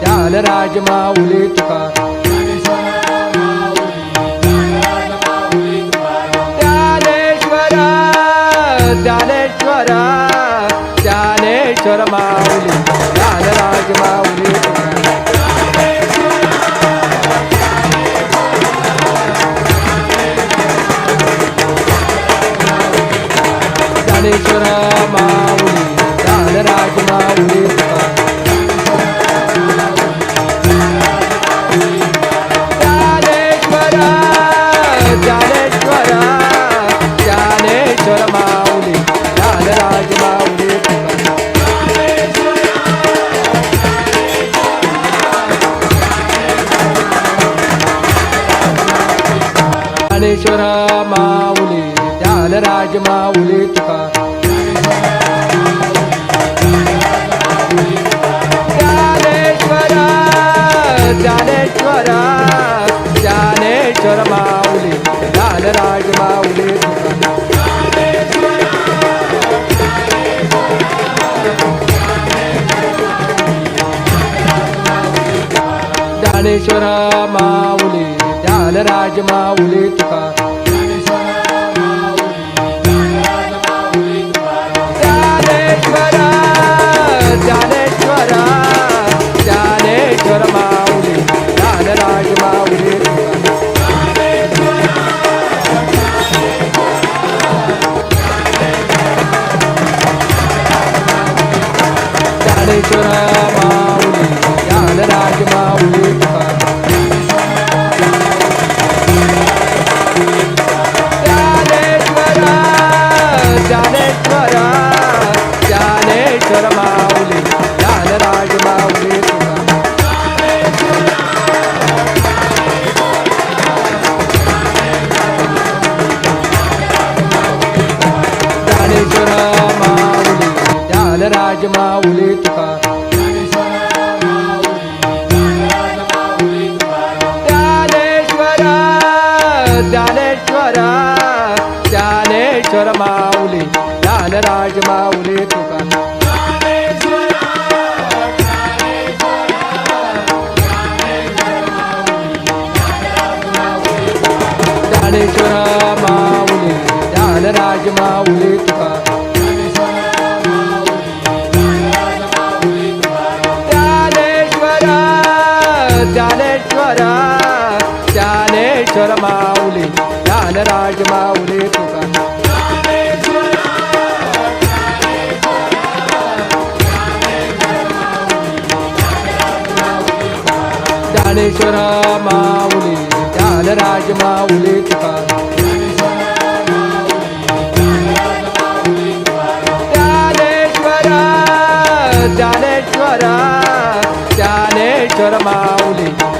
ज्ञानराज माऊली तुका. ज्ञानेश्वर ज्ञानेश्वर ज्ञानेश्वर माऊली ज्ञानराज माऊली ज्ञानेश्वरा ज्ञानेश्वर माऊली ज्ञानराज माऊली तुका. ज्ञानेश्वर ज्ञानेश्वर ज्ञानेश्वर माऊली ज्ञानराज माऊली तुका. ज्ञानेश्वर माऊली राजमा उले तुका. ज्ञानराज माऊली तुका. ज्ञानेश्वर ज्ञानेश्वर माऊली ज्ञानराज माऊली तुका. ज्ञानेश्वर माऊली ज्ञानराज माऊली तुका. तुकारा ज्ञानेश्वर माऊली ज्ञानराज माऊली तुका. ज्ञानेश्वर माऊली ज्ञानराज माऊली तुका. ज्ञानेश्वरा ज्ञानेश्वर माऊली.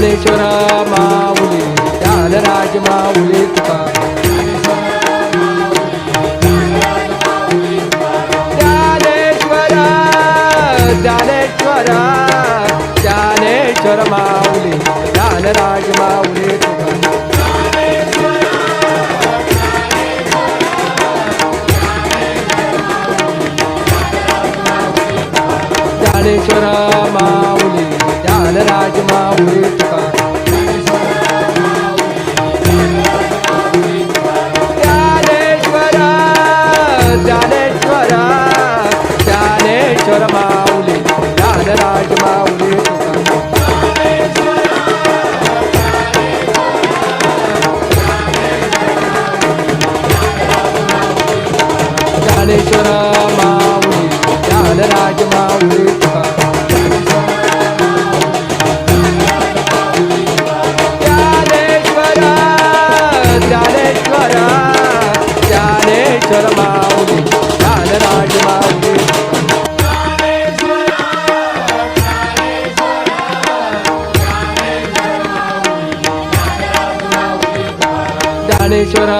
ज्ञानेश्वर माऊली ज्ञानराज माऊली तुका. ज्ञानेश्वर ज्ञानेश्वर ज्ञानेश्वर माऊली ज्ञानराज माऊली तुका. ज्ञानेश्वर माऊली ज्ञानराज माऊली ज्ञानेश्वर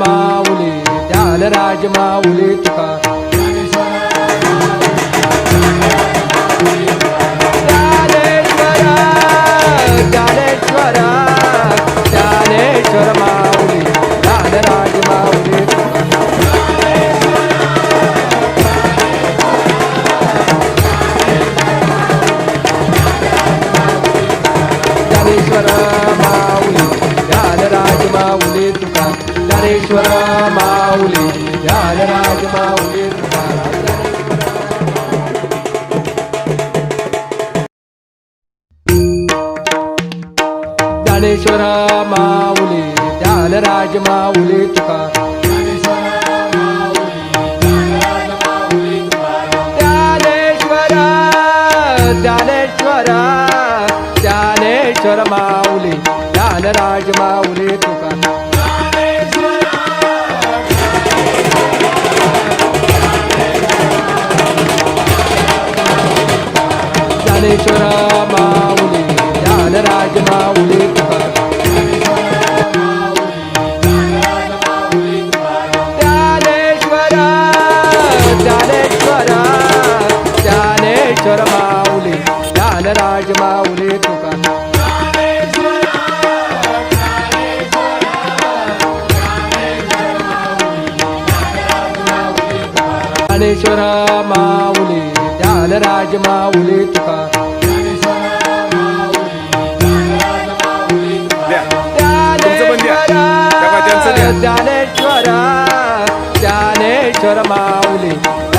माऊली ज्ञानराज माऊली तुका. ज्ञानेश्वर ज्ञानेश्वर ज्ञानेश्वर माऊली ज्ञानराज माऊली तुका. ज्ञानेश्वर तुका. ज्ञानेश्वर माऊली ज्ञानराज माऊली तुका. ज्ञानेश्वरा माऊली ज्ञानराज माऊली तुका. ज्ञानेश्वरा ज्ञानेश्वरा ज्ञानेश्वर माऊली ज्ञानराज माऊली तुका. ज्ञानेश्वर माऊली ज्ञानराज माऊली ज्ञानेश्वर ज्ञानेश्वर ज्ञानेश्वर माऊली ज्ञानराज माऊली तुका ज्ञानेश्वर माऊली ज्ञानराज माऊली तुका. ज्ञानेश्वर ज्ञानेश्वर माऊली.